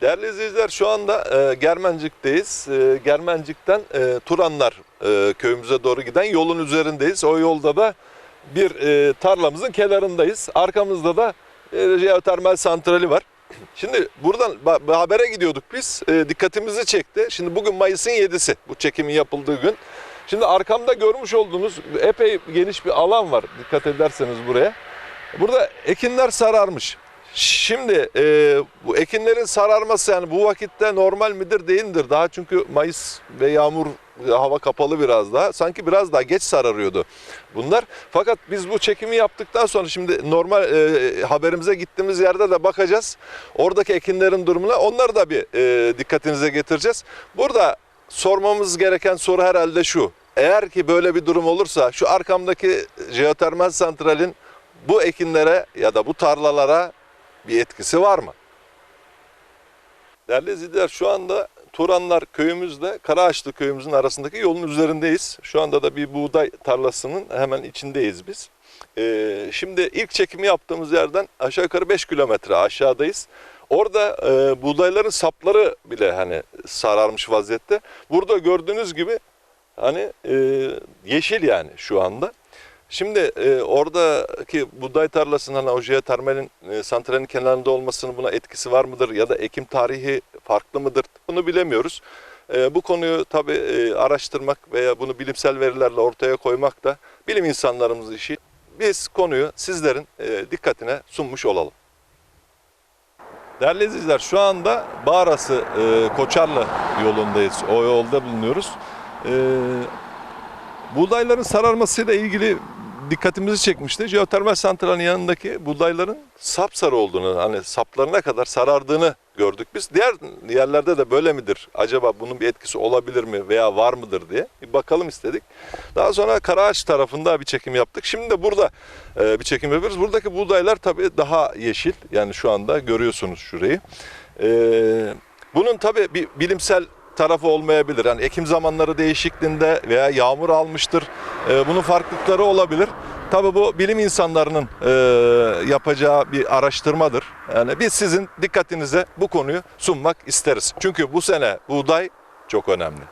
Değerli izleyiciler şu anda e, Germencik'teyiz. E, Germencik'ten e, Turanlar e, köyümüze doğru giden yolun üzerindeyiz. O yolda da bir e, tarlamızın kenarındayız. Arkamızda da e, jeotermal santrali var. Şimdi buradan habere gidiyorduk biz. E, dikkatimizi çekti. Şimdi bugün Mayıs'ın 7'si bu çekimin yapıldığı gün. Şimdi arkamda görmüş olduğunuz epey geniş bir alan var. Dikkat ederseniz buraya. Burada ekinler sararmış. Şimdi e, bu ekinlerin sararması yani bu vakitte normal midir değildir. Daha çünkü Mayıs ve yağmur hava kapalı biraz daha. Sanki biraz daha geç sararıyordu bunlar. Fakat biz bu çekimi yaptıktan sonra şimdi normal e, haberimize gittiğimiz yerde de bakacağız. Oradaki ekinlerin durumuna onları da bir e, dikkatinize getireceğiz. Burada sormamız gereken soru herhalde şu. Eğer ki böyle bir durum olursa şu arkamdaki jeotermal santralin bu ekinlere ya da bu tarlalara bir etkisi var mı? Değerli izleyiciler şu anda Turanlar köyümüzle Karaağaçlı köyümüzün arasındaki yolun üzerindeyiz. Şu anda da bir buğday tarlasının hemen içindeyiz biz. Ee, şimdi ilk çekimi yaptığımız yerden aşağı yukarı 5 kilometre aşağıdayız. Orada e, buğdayların sapları bile hani sararmış vaziyette. Burada gördüğünüz gibi hani e, yeşil yani şu anda. Şimdi e, oradaki buğday tarlasının hani o jeotermalin e, santralin kenarında olmasının buna etkisi var mıdır ya da ekim tarihi farklı mıdır bunu bilemiyoruz. E, bu konuyu tabii e, araştırmak veya bunu bilimsel verilerle ortaya koymak da bilim insanlarımız işi. Biz konuyu sizlerin e, dikkatine sunmuş olalım. Değerli izleyiciler şu anda Bağrası e, Koçarlı yolundayız. O yolda bulunuyoruz. E, buğdayların sararmasıyla ilgili dikkatimizi çekmişti. Jeotermal santralin yanındaki buğdayların sapsarı olduğunu, hani saplarına kadar sarardığını gördük biz. Diğer yerlerde de böyle midir? Acaba bunun bir etkisi olabilir mi veya var mıdır diye bir bakalım istedik. Daha sonra Karaağaç tarafında bir çekim yaptık. Şimdi de burada e, bir çekim yapıyoruz. Buradaki buğdaylar tabii daha yeşil. Yani şu anda görüyorsunuz şurayı. E, bunun tabii bir bilimsel tarafı olmayabilir. Yani ekim zamanları değişikliğinde veya yağmur almıştır. E, bunun farklılıkları olabilir. Tabii bu bilim insanlarının e, yapacağı bir araştırmadır. Yani biz sizin dikkatinize bu konuyu sunmak isteriz. Çünkü bu sene buğday çok önemli.